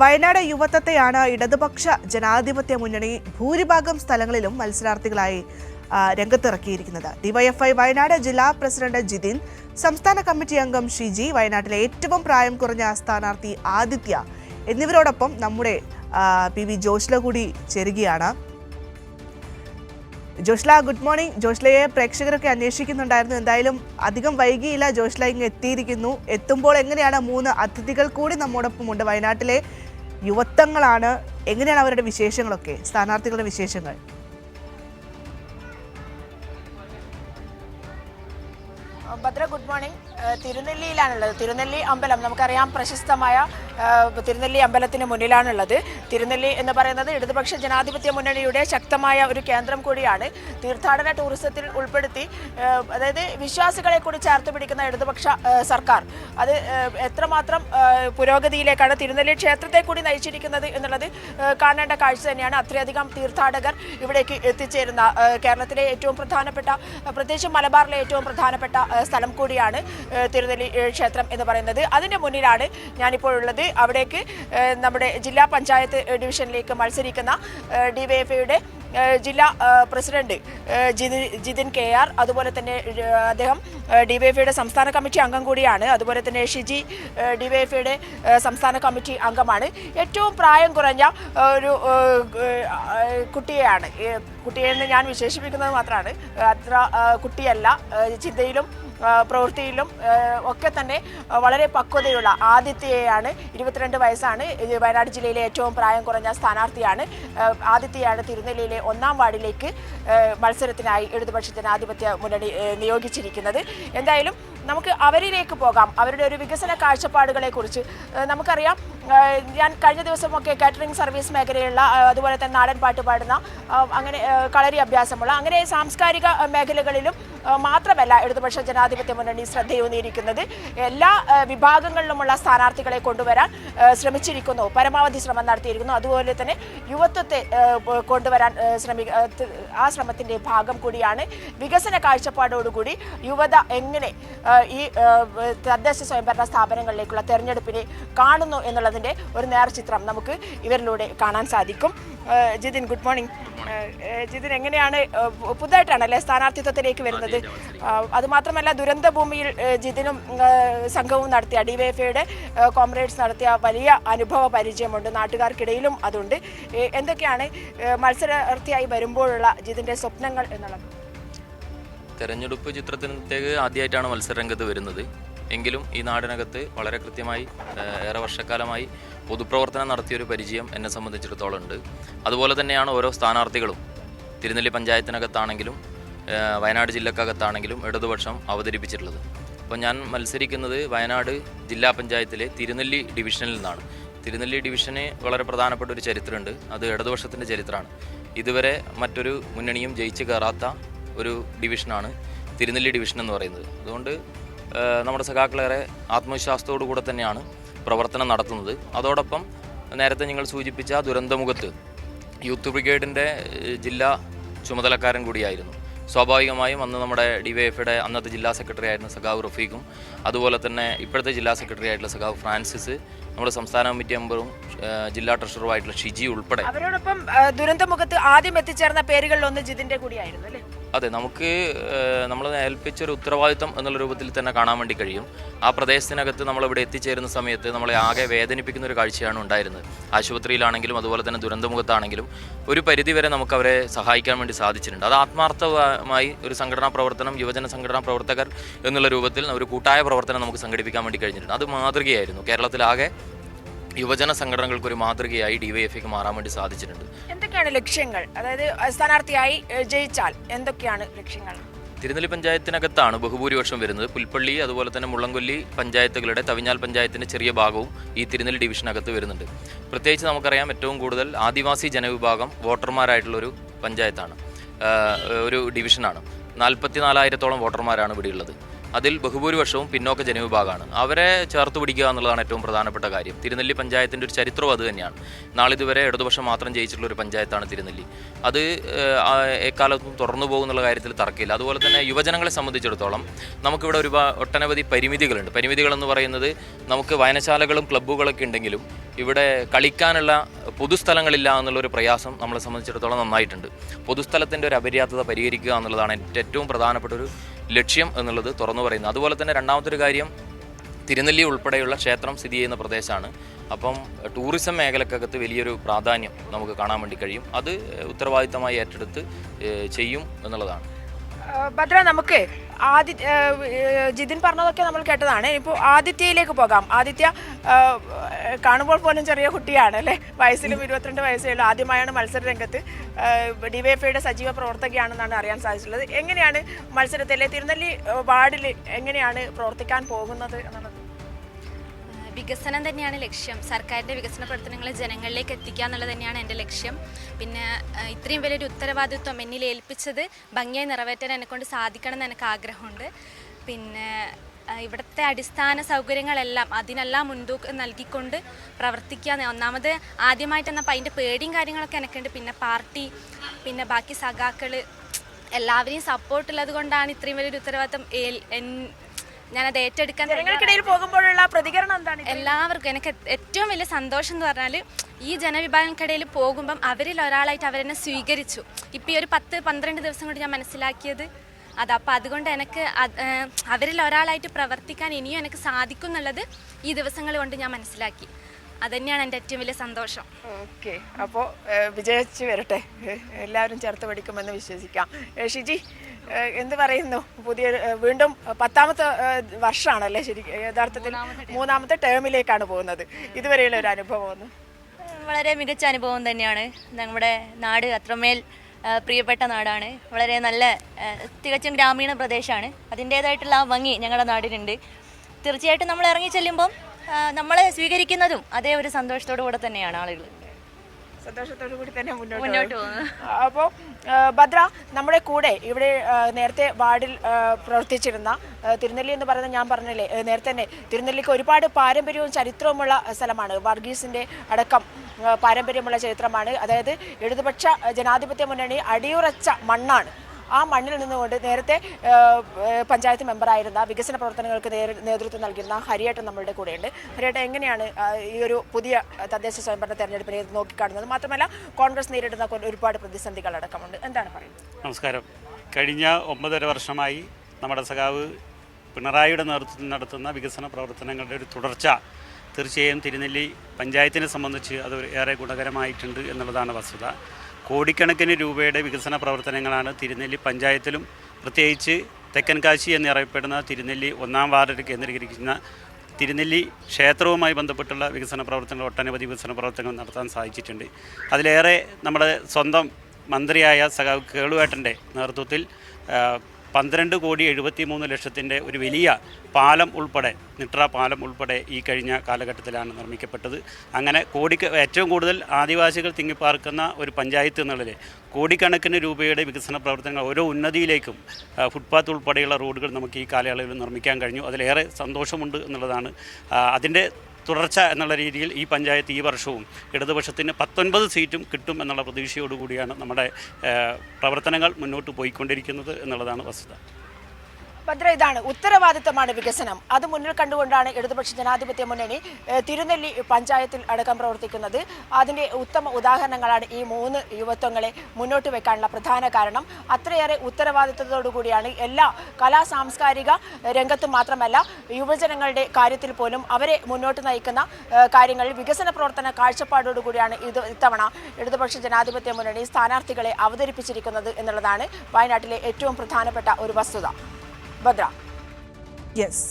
വയനാട് യുവത്വത്തെയാണ് ഇടതുപക്ഷ ജനാധിപത്യ മുന്നണി ഭൂരിഭാഗം സ്ഥലങ്ങളിലും മത്സരാർത്ഥികളായി രംഗത്തിറക്കിയിരിക്കുന്നത്. ഡിവൈഎഫ്ഐ വയനാട് ജില്ലാ പ്രസിഡന്റ് ജിതിൻ സംസ്ഥാന കമ്മിറ്റി അംഗം ഷിജി വയനാട്ടിലെ ഏറ്റവും പ്രായം കുറഞ്ഞ സ്ഥാനാർത്ഥി ആദിത്യ എന്നിവരോടൊപ്പം നമ്മുടെ പി വി ജോഷ്ല കൂടി ചേരുകയാണ്. Joshla good morning. ജോഷ്ലയെ പ്രേക്ഷകരൊക്കെ അന്വേഷിക്കുന്നുണ്ടായിരുന്നു. എന്തായാലും അധികം വൈകിയില്ല. ജോഷ്ല ഇങ്ങ് എത്തിയിരിക്കുന്നു. എത്തുമ്പോൾ എങ്ങനെയാണ് മൂന്ന് അതിഥികൾ കൂടി നമ്മോടൊപ്പം ഉണ്ട് വയനാട്ടിലെ യുവത്വങ്ങളാണ്. എങ്ങനെയാണ് അവരുടെ വിശേഷങ്ങളൊക്കെ? സ്ഥാനാർത്ഥികളുടെ വിശേഷങ്ങൾ. Bhadra good morning. തിരുനെല്ലിയിലാണുള്ളത്. തിരുനെല്ലി അമ്പലം. നമുക്കറിയാം പ്രശസ്തമായ തിരുനെല്ലി അമ്പലത്തിന് മുന്നിലാണുള്ളത്. തിരുനെല്ലി എന്ന് പറയുന്നത് ഇടതുപക്ഷ ജനാധിപത്യ മുന്നണിയുടെ ശക്തമായ ഒരു കേന്ദ്രം കൂടിയാണ്. തീർത്ഥാടന ടൂറിസത്തിൽ ഉൾപ്പെടുത്തി അതായത് വിശ്വാസികളെ കൂടി ചേർത്ത് പിടിക്കുന്ന ഇടതുപക്ഷ സർക്കാർ. അത് എത്രമാത്രം പുരോഗതിയിലേക്കാണ് തിരുനെല്ലി ക്ഷേത്രത്തെ കൂടി നയിച്ചിരിക്കുന്നത് എന്നുള്ളത് കാണേണ്ട കാഴ്ച തന്നെയാണ്. അത്രയധികം തീർത്ഥാടകർ ഇവിടേക്ക് എത്തിച്ചേരുന്ന കേരളത്തിലെ ഏറ്റവും പ്രധാനപ്പെട്ട പ്രത്യേകിച്ച് മലബാറിലെ ഏറ്റവും പ്രധാനപ്പെട്ട സ്ഥലം കൂടിയാണ് തിരുനെല്ലി ക്ഷേത്രം എന്ന് പറയുന്നത്. അതിന്റെ മുന്നിലാണ് ഞാനിപ്പോൾ ഉള്ളത് അവിടേക്ക് നമ്മുടെ ജില്ലാ പഞ്ചായത്ത് ഡിവിഷനിലേക്ക് മത്സരിക്കുന്ന ഡിവൈഎഫ്ഐയുടെ ജില്ലാ പ്രസിഡന്റ് ജിതിൻ കെ ആർ അതുപോലെ തന്നെ അദ്ദേഹം ഡിവൈഎഫ്ഐയുടെ സംസ്ഥാന കമ്മിറ്റി അംഗം കൂടിയാണ്. അതുപോലെ തന്നെ ഷിജി ഡിവൈഎഫ്ഐയുടെ സംസ്ഥാന കമ്മിറ്റി അംഗമാണ്. ഏറ്റവും പ്രായം കുറഞ്ഞ ഒരു കുട്ടിയെയാണ് കുട്ടിയെന്ന് ഞാൻ വിശേഷിപ്പിക്കുന്നത് മാത്രമാണ്. അത്ര കുട്ടിയല്ല. ചിന്തയിലും പ്രവൃത്തിയിലും ഒക്കെ തന്നെ വളരെ പക്വതയുള്ള ആദിത്യയാണ്. ഇരുപത്തിരണ്ട് വയസ്സാണ്. വയനാട് ജില്ലയിലെ ഏറ്റവും പ്രായം കുറഞ്ഞ സ്ഥാനാർത്ഥിയാണ്. ആദിത്യയാണ് തിരുനെല്ലിയിലെ ഒന്നാം വാർഡിലേക്ക് മത്സരത്തിനായി ഇടതുപക്ഷ ജനാധിപത്യ മുന്നണി നിയോഗിച്ചിരിക്കുന്നത്. എന്തായാലും നമുക്ക് അവരിലേക്ക് പോകാം. അവരുടെ ഒരു വികസന കാഴ്ചപ്പാടുകളെ കുറിച്ച് നമുക്കറിയാം. ഞാൻ കഴിഞ്ഞ ദിവസമൊക്കെ കാറ്ററിംഗ് സർവീസ് മേഖലയുള്ള അതുപോലെ തന്നെ നാടൻ പാട്ട് പാടുന്ന അങ്ങനെ കളരി അഭ്യാസമുള്ള അങ്ങനെ സാംസ്കാരിക മേഖലകളിലും മാത്രമല്ല ഇടതുപക്ഷ ജനാധിപത്യ മുന്നണി ശ്രദ്ധയൂന്നിയിരിക്കുന്നത് എല്ലാ വിഭാഗങ്ങളിലുമുള്ള സ്ഥാനാർത്ഥികളെ കൊണ്ടുവരാൻ ശ്രമിച്ചിരിക്കുന്നു. പരമാവധി ശ്രമം നടത്തിയിരിക്കുന്നു. അതുപോലെ തന്നെ യുവത്വത്തെ കൊണ്ടുവരാൻ ശ്രമി ആ ശ്രമത്തിന്റെ ഭാഗം കൂടിയാണ് വികസന കാഴ്ചപ്പാടോടുകൂടി യുവത എങ്ങനെ ഈ തദ്ദേശ സ്വയംഭരണ സ്ഥാപനങ്ങളിലേക്കുള്ള തെരഞ്ഞെടുപ്പിനെ കാണുന്നു എന്നുള്ളതിന്റെ ഒരു നേർചിത്രം നമുക്ക് ഇവരിലൂടെ കാണാൻ സാധിക്കും. ജിതിൻ ഗുഡ് മോർണിംഗ് ജിതിൻ എങ്ങനെയാണ് പുതുതായിട്ടാണല്ലേ സ്ഥാനാർത്ഥിത്വത്തിലേക്ക് വരുന്നത്? അതുമാത്രമല്ല ദുരന്ത ഭൂമിയിൽ ജിതിനും സംഘവും നടത്തിയ ഡിവൈഎഫ്ഐയുടെ കോമ്രേഡ്സ് നടത്തിയ വലിയ അനുഭവ പരിചയമുണ്ട്. നാട്ടുകാർക്കിടയിലും അതുണ്ട്. എന്തൊക്കെയാണ് മത്സരാർത്ഥിയായി വരുമ്പോഴുള്ള ജിതിന്റെ സ്വപ്നങ്ങൾ എന്നുള്ളത്? തെരഞ്ഞെടുപ്പ് ചിത്രത്തിനത്തേക്ക് ആദ്യമായിട്ടാണ് മത്സരരംഗത്ത് വരുന്നത്. എങ്കിലും ഈ നാടിനകത്ത് വളരെ കൃത്യമായി ഏറെ വർഷക്കാലമായി പൊതുപ്രവർത്തനം നടത്തിയൊരു പരിചയം എന്നെ സംബന്ധിച്ചിടത്തോളം ഉണ്ട്. അതുപോലെ തന്നെയാണ് ഓരോ സ്ഥാനാർത്ഥികളും. തിരുനെല്ലി പഞ്ചായത്തിനകത്താണെങ്കിലും വയനാട് ജില്ലക്കകത്താണെങ്കിലും ഇടതുപക്ഷം അവതരിപ്പിച്ചിട്ടുള്ളത്. അപ്പോൾ ഞാൻ മത്സരിക്കുന്നത് വയനാട് ജില്ലാ പഞ്ചായത്തിലെ തിരുനെല്ലി ഡിവിഷനിൽ നിന്നാണ്. തിരുനെല്ലി ഡിവിഷന് വളരെ പ്രധാനപ്പെട്ട ഒരു ചരിത്രമുണ്ട്. അത് ഇടതുപക്ഷത്തിന്റെ ചരിത്രമാണ്. ഇതുവരെ മറ്റൊരു മുന്നണിയും ജയിച്ച് കയറാത്ത ഒരു ഡിവിഷനാണ് തിരുനെല്ലി ഡിവിഷൻ എന്ന് പറയുന്നത്. അതുകൊണ്ട് നമ്മുടെ സഖാക്കളേറെ ആത്മവിശ്വാസത്തോടു കൂടെ തന്നെയാണ് പ്രവർത്തനം നടത്തുന്നത്. അതോടൊപ്പം നേരത്തെ നിങ്ങൾ സൂചിപ്പിച്ച ദുരന്തമുഖത്ത് യൂത്ത് ബ്രിഗേഡിന്റെ ജില്ലാ ചുമതലക്കാരൻ കൂടിയായിരുന്നു. സ്വാഭാവികമായും അന്ന് നമ്മുടെ ഡിവൈഎഫ്ഐയുടെ അന്നത്തെ ജില്ലാ സെക്രട്ടറി ആയിരുന്ന സഖാവ് റഫീഖും അതുപോലെ തന്നെ ഇപ്പോഴത്തെ ജില്ലാ സെക്രട്ടറി ആയിട്ടുള്ള സഖാവ് ഫ്രാൻസിസ് നമ്മുടെ സംസ്ഥാന കമ്മിറ്റി മെമ്പറും ജില്ലാ ട്രഷററുമായിട്ടുള്ള ഷിജി ഉൾപ്പെടെ. അവരോടൊപ്പം ദുരന്തമുഖത്ത് ആദ്യം എത്തിച്ചേർന്ന പേരുകളിലൊന്ന് ജിതിന്റെ കൂടിയായിരുന്നു അല്ലേ? അതെ നമുക്ക് നമ്മൾ ഏൽപ്പിച്ച ഒരു ഉത്തരവാദിത്വം എന്നുള്ള രൂപത്തിൽ തന്നെ കാണാൻ വേണ്ടി കഴിയും. ആ പ്രദേശത്തിനകത്ത് നമ്മൾ ഇവിടെ എത്തിച്ചേരുന്ന സമയത്ത് നമ്മളെ ആകെ വേദനിപ്പിക്കുന്ന ഒരു കാഴ്ചയാണ് ഉണ്ടായിരുന്നത്. ആശുപത്രിയിലാണെങ്കിലും അതുപോലെ തന്നെ ദുരന്തമുഖത്താണെങ്കിലും ഒരു പരിധിവരെ നമുക്ക് അവരെ സഹായിക്കാൻ വേണ്ടി സാധിച്ചിട്ടുണ്ട്. അത് ആത്മാർത്ഥമായി ഒരു സംഘടനാ പ്രവർത്തനം യുവജന സംഘടനാ പ്രവർത്തകർ എന്നുള്ള രൂപത്തിൽ ഒരു കൂട്ടായ പ്രവർത്തനം നമുക്ക് സംഘടിപ്പിക്കാൻ വേണ്ടി കഴിഞ്ഞിട്ടുണ്ട്. അത് മാതൃകയായിരുന്നു. കേരളത്തിലാകെ യുവജന സംഘടനകൾക്ക് ഒരു മാതൃകയായി ഡിവൈഎഫ്ഐക്ക് മാറാൻ വേണ്ടി സാധിച്ചിട്ടുണ്ട്. എന്തൊക്കെയാണ് ലക്ഷ്യങ്ങൾ? അതായത് സ്ഥാനാർത്ഥിയായി ജയിച്ചാൽ എന്തൊക്കെയാണ് ലക്ഷ്യങ്ങൾ? തിരുനെല്ലി പഞ്ചായത്തിനകത്താണ് ബഹുഭൂരിപക്ഷം വരുന്നത്. പുൽപ്പള്ളി അതുപോലെ തന്നെ മുള്ളംകൊല്ലി പഞ്ചായത്തുകളുടെ തവിഞ്ഞാൽ പഞ്ചായത്തിന്റെ ചെറിയ ഭാഗവും ഈ തിരുനെല്ലി ഡിവിഷനകത്ത് വരുന്നുണ്ട്. പ്രത്യേകിച്ച് നമുക്കറിയാം ഏറ്റവും കൂടുതൽ ആദിവാസി ജനവിഭാഗം വോട്ടർമാരായിട്ടുള്ളൊരു പഞ്ചായത്താണ്. ഒരു ഡിവിഷനാണ്. നാൽപ്പത്തി നാലായിരത്തോളം വോട്ടർമാരാണ് ഇവിടെ ഉള്ളത് അതിൽ ബഹുഭൂരിപക്ഷവും പിന്നോക്ക ജനവിഭാഗമാണ്. അവരെ ചേർത്ത് പിടിക്കുക എന്നുള്ളതാണ് ഏറ്റവും പ്രധാനപ്പെട്ട കാര്യം. തിരുനെല്ലി പഞ്ചായത്തിന്റെ ഒരു ചരിത്രവും അത് തന്നെയാണ്. നാളിതുവരെ ഇടതുപക്ഷം മാത്രം ജയിച്ചിട്ടുള്ള ഒരു പഞ്ചായത്താണ് തിരുനെല്ലി. അത് എക്കാലത്തും തുറന്നു പോകുന്നുള്ള കാര്യത്തിൽ തർക്കമില്ല. അതുപോലെ തന്നെ യുവജനങ്ങളെ സംബന്ധിച്ചിടത്തോളം നമുക്കിവിടെ ഒരു ഒട്ടനവധി പരിമിതികളുണ്ട്. പരിമിതികളെന്ന് പറയുന്നത് നമുക്ക് വായനശാലകളും ക്ലബ്ബുകളൊക്കെ ഉണ്ടെങ്കിലും ഇവിടെ കളിക്കാനുള്ള പൊതുസ്ഥലങ്ങളില്ല എന്നുള്ളൊരു പ്രയാസം നമ്മളെ സംബന്ധിച്ചിടത്തോളം നന്നായിട്ടുണ്ട്. പൊതുസ്ഥലത്തിന്റെ ഒരു അപര്യാപ്തത പരിഹരിക്കുക എന്നുള്ളതാണ് ഏറ്റവും പ്രധാനപ്പെട്ട ഒരു ലക്ഷ്യം എന്നുള്ളത് തുറന്നു പറയുന്നത്. അതുപോലെ തന്നെ രണ്ടാമത്തെ ഒരു കാര്യം തിരുനെല്ലി ഉൾപ്പെടെയുള്ള ക്ഷേത്രം സ്ഥിതി ചെയ്യുന്ന പ്രദേശമാണ്. അപ്പം ടൂറിസം മേഖലക്കകത്ത് വലിയൊരു പ്രാധാന്യം നമുക്ക് കാണാൻ വേണ്ടി കഴിയും. അത് ഉത്തരവാദിത്തമായി ഏറ്റെടുത്ത് ചെയ്യും എന്നുള്ളതാണ്. ഭദ്ര നമുക്ക് ആദി ജിതിൻ പറഞ്ഞതൊക്കെ നമ്മൾ കേട്ടതാണ്. ഇപ്പോൾ ആദിത്യയിലേക്ക് പോകാം. ആദിത്യ കാണുമ്പോൾ പോലും ചെറിയ കുട്ടിയാണ് അല്ലേ? വയസ്സിലും ഇരുപത്തിരണ്ട് വയസ്സേ ഉള്ളൂ. ആദ്യമായാണ് മത്സര രംഗത്ത് ഡിവൈഎഫ്ഐയുടെ സജീവ പ്രവർത്തകയാണെന്നാണ് അറിയാൻ സാധിച്ചിട്ടുള്ളത്. എങ്ങനെയാണ് മത്സരത്തിലെ തിരുനെല്ലി വാർഡിൽ എങ്ങനെയാണ് പ്രവർത്തിക്കാൻ പോകുന്നത് എന്നുള്ളത്? വികസനം തന്നെയാണ് ലക്ഷ്യം. സർക്കാരിന്റെ വികസന പ്രവർത്തനങ്ങൾ ജനങ്ങളിലേക്ക് എത്തിക്കുക എന്നുള്ളത് തന്നെയാണ് എന്റെ ലക്ഷ്യം. പിന്നെ ഇത്രയും വലിയൊരു ഉത്തരവാദിത്വം എന്നിൽ ഏൽപ്പിച്ചത് ഭംഗിയായി നിറവേറ്റാൻ എന്നെക്കൊണ്ട് സാധിക്കണം എന്ന് എനിക്ക് ആഗ്രഹമുണ്ട്. പിന്നെ ഇവിടുത്തെ അടിസ്ഥാന സൗകര്യങ്ങളെല്ലാം അതിനെല്ലാം മുൻതൂക്കം നൽകിക്കൊണ്ട് പ്രവർത്തിക്കുക ഒന്നാമത് ആദ്യമായിട്ട് എന്നപ്പോൾ അതിന്റെ പേടിയും കാര്യങ്ങളൊക്കെ എനിക്കുണ്ട്. പിന്നെ പാർട്ടി പിന്നെ ബാക്കി സഖാക്കൾ എല്ലാവരെയും സപ്പോർട്ടുള്ളത് കൊണ്ടാണ് ഇത്രയും വലിയൊരു എൻ- ഞാനത് ഏറ്റെടുക്കാൻ ജനങ്ങൾക്കിടയിൽ പോകുമ്പോഴുള്ള പ്രതികരണം എന്താണ് എല്ലാവർക്കും എനിക്ക് ഏറ്റവും വലിയ സന്തോഷം എന്ന് പറഞ്ഞാൽ ഈ ജനവിഭാഗങ്ങൾക്കിടയിൽ പോകുമ്പം അവരിൽ ഒരാളായിട്ട് അവരെന്നെ സ്വീകരിച്ചു. ഇപ്പം ഈ ഒരു പത്ത് പന്ത്രണ്ട് ദിവസം കൊണ്ട് ഞാൻ മനസ്സിലാക്കിയത് അത് അപ്പം അതുകൊണ്ട് എനിക്ക് അവരിൽ ഒരാളായിട്ട് പ്രവർത്തിക്കാൻ ഇനിയും എനിക്ക് സാധിക്കും എന്നുള്ളത് ഈ ദിവസങ്ങൾ കൊണ്ട് ഞാൻ മനസ്സിലാക്കി. അതുതന്നെയാണ് എന്റെ ഏറ്റവും വലിയ സന്തോഷം. ഓക്കെ. അപ്പോൾ വിജയിച്ച് വരട്ടെ. എല്ലാവരും ചേർത്ത് പഠിക്കുമെന്ന് വിശ്വസിക്കാം. ഷിജി എന്ത് പറയുന്നു? പുതിയ വീണ്ടും പത്താമത്തെ വർഷമാണല്ലേ ശരി യഥാർത്ഥത്തിൽ മൂന്നാമത്തെ ടേമിലേക്കാണ് പോകുന്നത്. ഇതുവരെയുള്ള ഒരു അനുഭവം വളരെ മികച്ച അനുഭവം തന്നെയാണ്. നമ്മുടെ നാട് അത്രമേൽ പ്രിയപ്പെട്ട നാടാണ്. വളരെ നല്ല തികച്ചും ഗ്രാമീണ പ്രദേശമാണ് അതിന്റേതായിട്ടുള്ള ആ ഭംഗി ഞങ്ങളുടെ നാടിനുണ്ട്. തീർച്ചയായിട്ടും നമ്മൾ ഇറങ്ങി ചെല്ലുമ്പം നമ്മളെ സ്വീകരിക്കുന്നതും അതേ ഒരു സന്തോഷത്തോടു കൂടെ തന്നെയാണ് ആളുകൾ. സന്തോഷത്തോടു കൂടി തന്നെ മുന്നോട്ട് അപ്പോൾ ഭദ്ര നമ്മുടെ കൂടെ ഇവിടെ നേരത്തെ വാർഡിൽ പ്രവർത്തിച്ചിരുന്ന തിരുനെല്ലി എന്ന് പറയുന്നത് ഞാൻ പറഞ്ഞില്ലേ നേരത്തെ തന്നെ തിരുനെല്ലിക്ക് ഒരുപാട് പാരമ്പര്യവും ചരിത്രവുമുള്ള സ്ഥലമാണ്. വർഗീസിന്റെ അടക്കം പാരമ്പര്യമുള്ള ചരിത്രമാണ്. അതായത് ഇടതുപക്ഷ ജനാധിപത്യ മുന്നണി അടിയുറച്ച മണ്ണാണ്. ആ മണ്ണിൽ നിന്നുകൊണ്ട് നേരത്തെ പഞ്ചായത്ത് മെമ്പറായിരുന്ന വികസന പ്രവർത്തനങ്ങൾക്ക് നേതൃത്വം നൽകിയിരുന്ന ഹരിയേട്ടൻ നമ്മളുടെ കൂടെയുണ്ട്. ഹരിയേട്ടൻ എങ്ങനെയാണ് ഈ ഒരു പുതിയ തദ്ദേശ സ്വയംഭരണ തെരഞ്ഞെടുപ്പിനെ നോക്കിക്കാണുന്നത്? മാത്രമല്ല കോൺഗ്രസ് നേരിടുന്ന ഒരുപാട് പ്രതിസന്ധികൾ അടക്കമുണ്ട് എന്താണ് പറയുന്നത്? നമസ്കാരം. കഴിഞ്ഞ ഒമ്പതര വർഷമായി നമ്മുടെ സഖാവ് പിണറായിയുടെ നേതൃത്വത്തിൽ നടത്തുന്ന വികസന പ്രവർത്തനങ്ങളുടെ ഒരു തുടർച്ച തീർച്ചയായും തിരുനെല്ലി പഞ്ചായത്തിനെ സംബന്ധിച്ച് അത് ഏറെ ഗുണകരമായിട്ടുണ്ട് എന്നുള്ളതാണ് വസ്തുത. കോടിക്കണക്കിന് രൂപയുടെ വികസന പ്രവർത്തനങ്ങളാണ് തിരുനെല്ലി പഞ്ചായത്തിലും പ്രത്യേകിച്ച് തെക്കൻ കാശി എന്നറിയപ്പെടുന്ന തിരുനെല്ലി ഒന്നാം വാർഡിൽ കേന്ദ്രീകരിക്കുന്ന തിരുനെല്ലി ക്ഷേത്രവുമായി ബന്ധപ്പെട്ടുള്ള വികസന പ്രവർത്തനങ്ങൾ ഒട്ടനവധി വികസന പ്രവർത്തനങ്ങൾ നടത്താൻ സാധിച്ചിട്ടുണ്ട്. അതിലേറെ നമ്മുടെ സ്വന്തം മന്ത്രിയായ സഖാവ് കേളുവേട്ടന്റെ നേതൃത്വത്തിൽ പന്ത്രണ്ട് കോടി എഴുപത്തി മൂന്ന് ലക്ഷത്തിന്റെ ഒരു വലിയ പാലം ഉൾപ്പെടെ നിട്ര പാലം ഉൾപ്പെടെ ഈ കഴിഞ്ഞ കാലഘട്ടത്തിലാണ് നിർമ്മിക്കപ്പെട്ടത്. അങ്ങനെ കോടിക്ക് ഏറ്റവും കൂടുതൽ ആദിവാസികൾ തിങ്ങിപ്പാർക്കുന്ന ഒരു പഞ്ചായത്ത് എന്നുള്ളത് കോടിക്കണക്കിന് രൂപയുടെ വികസന പ്രവർത്തനങ്ങൾ ഓരോ ഉന്നതിയിലേക്കും ഫുട്പാത്ത് ഉൾപ്പെടെയുള്ള റോഡുകൾ നമുക്ക് ഈ കാലയളവിൽ നിർമ്മിക്കാൻ കഴിഞ്ഞു. അതിലേറെ സന്തോഷമുണ്ട് എന്നുള്ളതാണ്. അതിന്റെ തുടർച്ച എന്നുള്ള രീതിയിൽ ഈ പഞ്ചായത്ത് ഈ വർഷവും ഇടതുപക്ഷത്തിന് പത്തൊൻപത് സീറ്റും കിട്ടും എന്നുള്ള പ്രതീക്ഷയോടുകൂടിയാണ് നമ്മുടെ പ്രവർത്തനങ്ങൾ മുന്നോട്ട് പോയിക്കൊണ്ടിരിക്കുന്നത് എന്നുള്ളതാണ് വസ്തുത. ഭദ്ര ഇതാണ്. ഉത്തരവാദിത്തമാണ് വികസനം. അത് മുന്നിൽ കണ്ടുകൊണ്ടാണ് ഇടതുപക്ഷ ജനാധിപത്യ മുന്നണി തിരുനെല്ലി പഞ്ചായത്തിൽ അടക്കം പ്രവർത്തിക്കുന്നത്. അതിന്റെ ഉത്തമ ഉദാഹരണങ്ങളാണ് ഈ മൂന്ന് യുവത്വങ്ങളെ മുന്നോട്ട് വെക്കാനുള്ള പ്രധാന കാരണം. അത്രയേറെ ഉത്തരവാദിത്തത്തോടുകൂടിയാണ് എല്ലാ കലാ സാംസ്കാരിക രംഗത്തും മാത്രമല്ല യുവജനങ്ങളുടെ കാര്യത്തിൽ പോലും അവരെ മുന്നോട്ട് നയിക്കുന്ന കാര്യങ്ങളിൽ വികസന പ്രവർത്തന കാഴ്ചപ്പാടോടുകൂടിയാണ് ഇത് ഇത്തവണ ഇടതുപക്ഷ ജനാധിപത്യ മുന്നണി സ്ഥാനാർത്ഥികളെ അവതരിപ്പിച്ചിരിക്കുന്നത് എന്നുള്ളതാണ് വയനാട്ടിലെ ഏറ്റവും പ്രധാനപ്പെട്ട ഒരു വസ്തുത. ഭദ്ര യെസ്